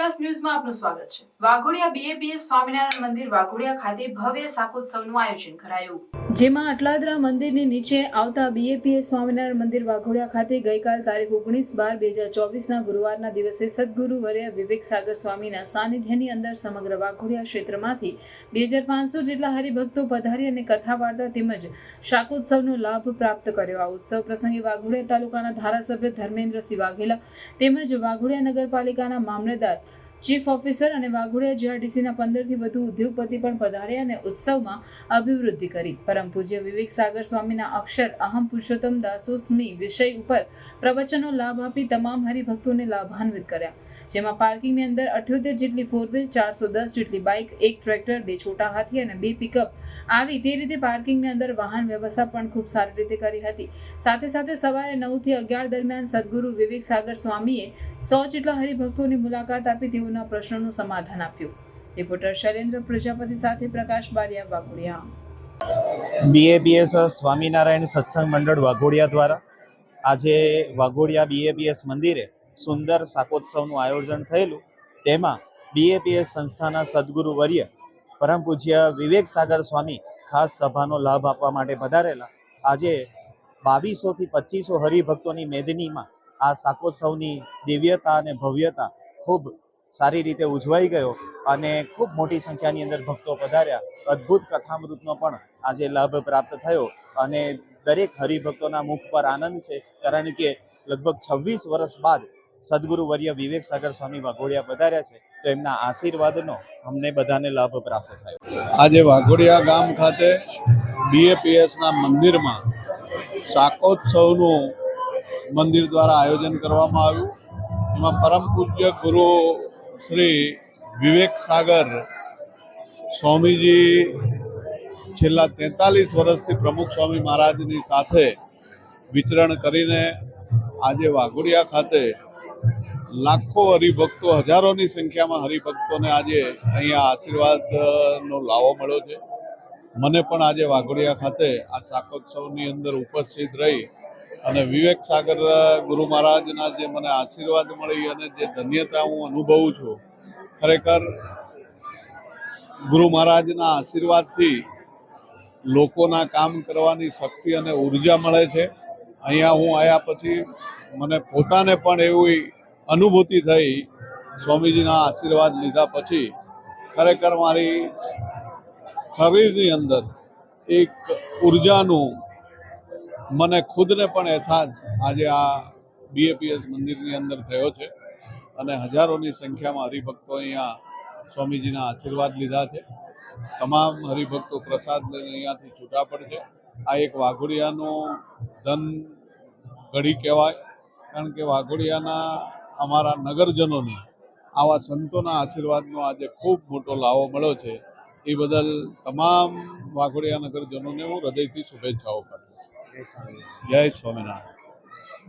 Plus ન્યૂઝમાં આપનું સ્વાગત છે. વાઘોડિયા બીએપીએસ સ્વામિનારાયણ મંદિર વાઘોડિયા ખાતે ભવ્ય શાકોત્સવનું આયોજન કરાયું. જેમાં અટલાદરા મંદિરની નીચે આવતા બીએપીએસ સ્વામિનારાયણ મંદિર વાઘોડિયા ખાતે ગઈકાલ તારીખ ઓગણીસ બાર બે હજાર ચોવીસના ગુરુવારના દિવસે સદગુરુ વર્ય વિવેક સાગર સ્વામીના સાનિધ્યની અંદર સમગ્ર વાઘોડિયા ક્ષેત્રમાંથી બે હજાર પાંચસો જેટલા હરિભક્તો પધારી અને કથા વાર્તા તેમજ શાકોત્સવનો લાભ પ્રાપ્ત કર્યો. આ ઉત્સવ પ્રસંગે વાઘોડિયા તાલુકાના ધારાસભ્ય ધર્મેન્દ્રસિંહ વાઘેલા તેમજ વાઘોડિયા નગરપાલિકાના મામલતદાર ચીફ ઓફિસર અને વાઘોડિયા જીઆરડીસીના પંદરથી વધુ ઉદ્યોગપતિ પણ પધાર્યા અને ઉત્સવમાં અભિવૃદ્ધિ કરી. પરમ પૂજ્ય વિવેક સાગર સ્વામીના અક્ષર અહમ પુરુષોત્તમ દાસોસ્મી વિષય ઉપર પ્રવચનો લાભ આપી તમામ હરિભક્તોને લાભાન્વિત કર્યા. જેમાં પાર્કિંગની અંદર અઠ્યોતેર જેટલી ફોર વ્હીલ ચારસો દસ જેટલી બાઇક એક ટ્રેક્ટર બે છોટા હાથી અને બે પિકઅપ આવી તે રીતે પાર્કિંગની અંદર વાહન વ્યવસ્થા પણ ખૂબ સારી રીતે કરી હતી. સાથે સાથે સવારે નવથી અગિયાર દરમિયાન સદગુરુ વિવેક સાગર સ્વામીએ સો જેટલા હરિભક્તોની મુલાકાત આપી તેઓના પ્રશ્નોનું સમાધાન આપ્યું. રિપોર્ટર શૈલેન્દ્ર પ્રજાપતિ સાથે પ્રકાશ બારિયા, વાઘોડિયા. બીએબીએસ સ્વામિનારાયણ સત્સંગ મંડળ વાઘોડિયા દ્વારા આજે વાઘોડિયા બીએબીએસ મંદિરે સુંદર શાકોત્સવનું આયોજન થયેલું, તેમાં બીએપીએસ સંસ્થાના સદગુરુ વર્ય પરમ પૂજ્ય વિવેક સાગર સ્વામી ખાસ સભાનો લાભ આપવા માટે પધારેલા. આજે બાવીસોથી પચીસો હરિભક્તોની મેદનીમાં આ શાકોત્સવની દિવ્યતા અને ભવ્યતા ખૂબ સારી રીતે ઉજવાઈ ગયો અને ખૂબ મોટી સંખ્યાની અંદર ભક્તો પધાર્યા. અદ્ભુત કથામૃતનો પણ આજે લાભ પ્રાપ્ત થયો અને દરેક હરિભક્તોના મુખ પર આનંદ છે. કારણ કે લગભગ છવ્વીસ વર્ષ બાદ સદગુરુ વર્ય વિવેક સાગર સ્વામી વાઘોડિયા પધાર્યા છે, તો એમના આશીર્વાદનો અમને બધાને લાભ પ્રાપ્ત થયો. આજે વાઘોડિયા ગામ ખાતે બીએપીએસના મંદિરમાં શાકોત્સવનું મંદિર દ્વારા આયોજન કરવામાં આવ્યું. એમાં પરમ પૂજ્ય ગુરુ શ્રી વિવેક સાગર સ્વામીજી છેલ્લા તેતાલીસ વર્ષથી પ્રમુખ સ્વામી મહારાજની સાથે વિચરણ કરીને આજે વાઘોડિયા ખાતે લાખો હરિભક્તો, હજારોની સંખ્યામાં હરિભક્તોને આજે અહીંયા આશીર્વાદનો લાવો મળ્યો છે. મને પણ આજે વાઘોડિયા ખાતે આ શાકોત્સવની અંદર ઉપસ્થિત રહી અને વિવેક સાગર ગુરુ મહારાજના જે મને આશીર્વાદ મળી અને જે ધન્યતા હું અનુભવું છું, ખરેખર ગુરુ મહારાજના આશીર્વાદથી લોકોના કામ કરવાની શક્તિ અને ઊર્જા મળે છે. અહીંયા હું આવ્યા પછી મને પોતાને પણ એવી અનુભૂતિ થઈ, સ્વામીજીના આશીર્વાદ લીધા પછી ખરેખર મારી શરીરની અંદર એક ઉર્જાનું મને ખુદને પણ અહેસાસ આજે આ બીએપીએસ મંદિરની અંદર થયો છે અને હજારોની સંખ્યામાં હરિભક્તો અહીંયા સ્વામીજીના આશીર્વાદ લીધા છે. તમામ હરિભક્તો પ્રસાદ લઈને અહીંયાથી છૂટા પડશે આ એક વાઘોડિયાનું ધન ઘડી કહેવાય. કારણ કે વાઘોડિયાના અમારા નગરજનોને આવા સંતોના આશીર્વાદનો આજે ખૂબ મોટો લાવો મળ્યો છે. એ બદલ તમામ વાઘોડિયા નગરજનોને હું હૃદયથી શુભેચ્છાઓ પાઠવું જય સ્વામિનારાયણ.